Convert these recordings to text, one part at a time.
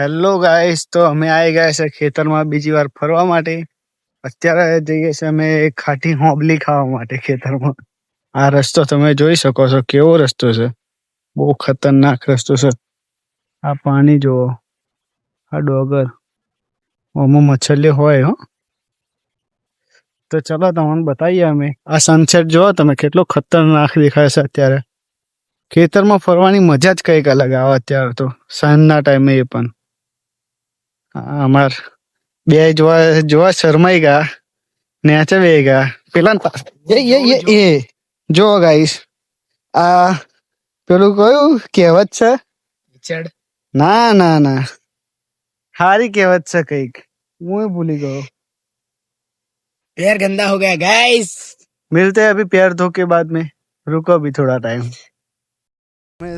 Hello guys તો અમે આવી ગયા છે ખેતરમાં બીજી વાર ફરવા માટે. અત્યારે જઈએ છે અમે ખાટી હોબલી ખાવા માટે ખેતરમાં. આ રસ્તો તમે જોઈ શકો છો. કેવો રસ્તો છે. બહુ ખતરનાક રસ્તો છે. આ પાણી જુઓ. આ ડોગર. આમાં મચ્છલી હોય, હો. તો ચલો તમને બતાવીએ અમે. આ સનસેટ જુઓ તમે, કેટલો ખતરનાક દેખાય છે અત્યારે. ખેતરમાં ફરવાની મજા જ કંઈક અલગ આવે અત્યારે તો. સાંજના ટાઈમે એ પણ. અમાર બે જોવા જોવા શરમાઈ ગયા નેચે બે ગયા પેલા ન પા- એ એ એ એ જો ગાઈસ આ પેલું કયું કહેવત છે ચડ ના ના ના હારી કહેવત છે કઈક હું ય ભૂલી ગયો पैर गंदा हो गया गाइस मिलते हैं अभी पैर धो के बाद में रुको अभी थोड़ा टाइम મેં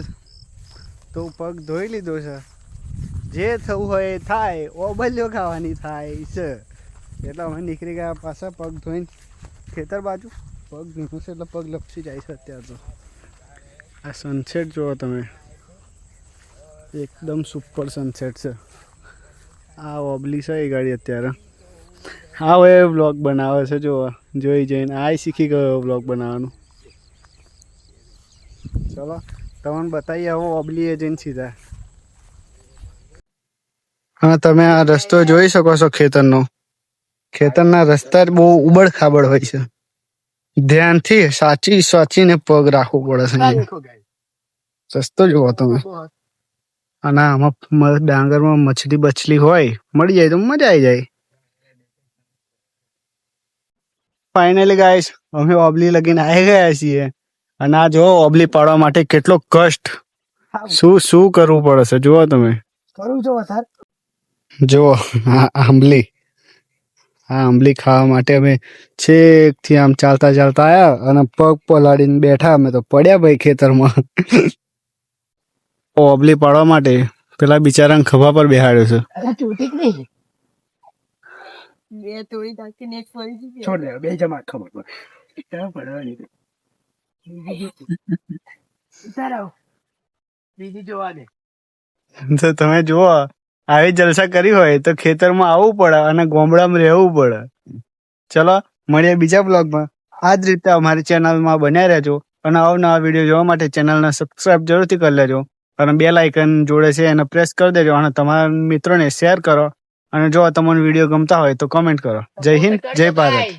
તો પગ ધોઈ લીધો છે જે થવું હોય એ થાય, ઓબલ્યો ખાવાની થાય, છે. એટલે અમે નીકળી ગયા પાછા પગ ધોઈને ખેતર બાજુ. પગ ભીનું છે એટલે પગ લપસી જાય છે અત્યારે તો. આ સનસેટ જુઓ તમે. એકદમ સુપર સનસેટ છે. આ ઓબલી છે એ ગાડી અત્યારે. હા હવે બ્લોગ બનાવે છે જો જોઈ જઈને. આ શીખી ગયો બ્લોગ બનાવવાનું. ચલો, તમને બતાવીએ હવે ઓબલી એજન્સી થાય હા તમે આ રસ્તો જોઈ શકો છો ખેતરનો. ખેતરના રસ્તા બહુ ઉબડ ખાબડ હોય છે. ધ્યાનથી સાચી સાચીને પગ રાખવું પડે છે. રસ્તો જુઓ તમે. અને આમાં ડાંગરમાં મછલી બછલી હોય મળી જાય તો મજા આવી જાય. ફાઇનલી ગાઈસ અમે ઓબલી લગીને આવી ગયા છીએ. અને આ જો ઓબલી પાડવા માટે કેટલો કષ્ટ. શું શું કરવું પડે છે? જુઓ તમે. કરું છો સર જુઓ આ આંબલી. આ આંબલી ખાવા માટે અમે છેકથી આમ ચાલતા ચાલતા આવ્યા અને પગ પલાળીને બેઠા. અમે તો પડ્યા ભાઈ ખેતરમાં. ઓબલી પાડવા માટે. પેલા બિચારાને ખભા પર બેહાડ્યો છે. જ જોવા તમે જુઓ આવી જલસા કરી હોય તો ખેતરમાં આવવું પડે અને ગોમડામાં રહેવું પડે. ચલો, મળીએ બીજા બ્લોગમાં. આ જ રીતે અમારી ચેનલમાં બન્યા રહેજો અને અવનવા વીડિયો જોવા માટે ચેનલને સબસ્ક્રાઇબ જરૂરથી કરી લેજો અને બે લાઇકન જોડે છે એને પ્રેસ કરી દેજો અને તમારા મિત્રોને શેર કરો અને જો તમને વીડિયો ગમતા હોય તો કમેન્ટ કરો. જય હિન્દ, જય ભારત.